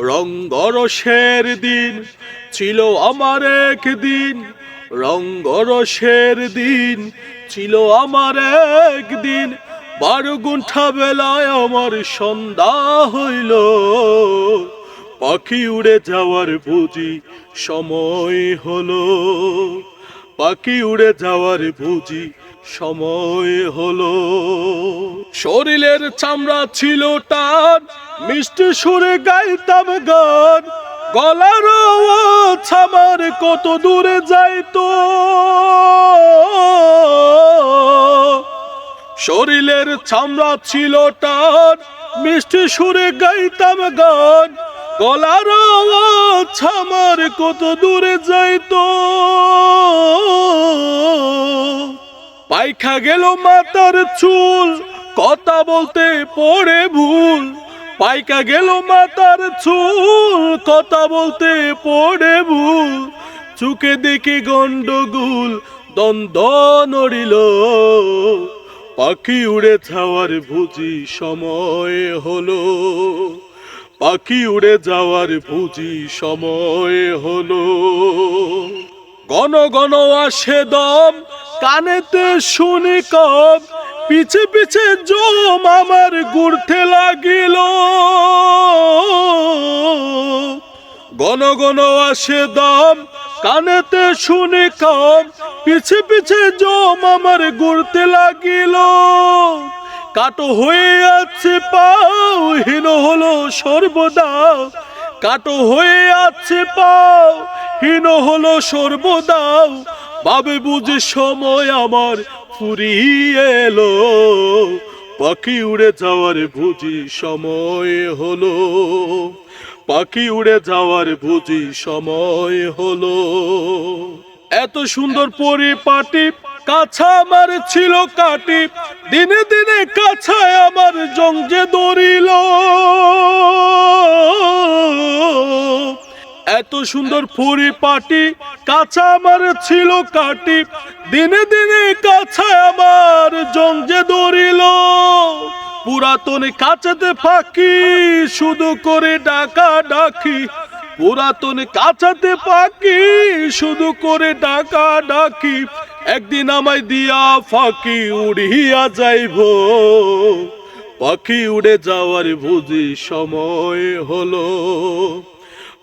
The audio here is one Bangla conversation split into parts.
রঙ্গরসের দিন ছিল আমার একদিন। রঙ্গরসের দিন ছিল আমার একদিন। বারো গুণ্ঠা বেলায় আমার সন্ধ্যা হইল। পাখি উড়ে যাওয়ার বুঝি সময় হলো। পাখি উড়ে যাওয়ার বুঝি সময় হলো। শরীরের চামড়া ছিল টান, মিষ্টি সুরে গাইতাম গান। গলার আমার কত দূরে যাইতো। শরীরের চামড়া ছিল টান, মিষ্টি সুরে গাইতাম গান। গলার আমার কত দূরে যাইতো। পাইখা গেল মাতার চুল, কথা বলতে পড়ে ভুল। পাইকা গেল মাতার চুল, কথা বলতে পড়ে ভুল। চুকে দেখি গন্ডগুল, দ্বন্দ্ব নড়িল। পাখি উড়ে যাওয়ার বুঝি সময় হলো। পাখি উড়ে যাওয়ার বুঝি সময় হলো। গণ গণ আসে দম কানেতে শুনি কম পিছে পিছে জম আমার ঘুরতে লাগিল। গণ গণ আসে দাম, কানেতে শুনি কম পিছে পিছে জম আমার ঘুরতে লাগিল। কাটো হয়ে আছে পাও, হীন হলো সর্বদা। কাটো হয়ে আছে পাও, হীন হলো সর্বদাও বাবে বুঝে সময় আমার ফুরিয়ে এলো। পাখি উড়ে যাওয়ার বুঝি সময় হলো। পাখি উড়ে যাওয়ার বুঝি সময় হলো। এত সুন্দর পরিপাটি কাছা আমার ছিল কাটি। দিনে দিনে কাছায় আমার জংজে দরিল এত সুন্দর পরিপাটি কাছা আমার ছিল কাটি। দিনে দিনে কাছায় আমার জংজে দরিল পুরাতন কাচাতে ফাঁকি, শুধু করে ডাকা ডাকি। পুরাতন কাচাতে পাখি শুধু করে ডাকা ডাকি। একদিন আমায় দিয়া ফাঁকি উড়িয়া যাইব। পাখি উড়ে যাওয়ার বুঝি সময় হলো।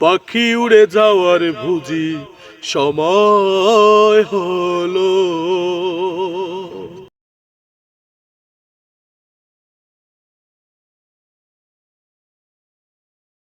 পাখি উড়ে যাওয়ার বুঝি সময় হলো।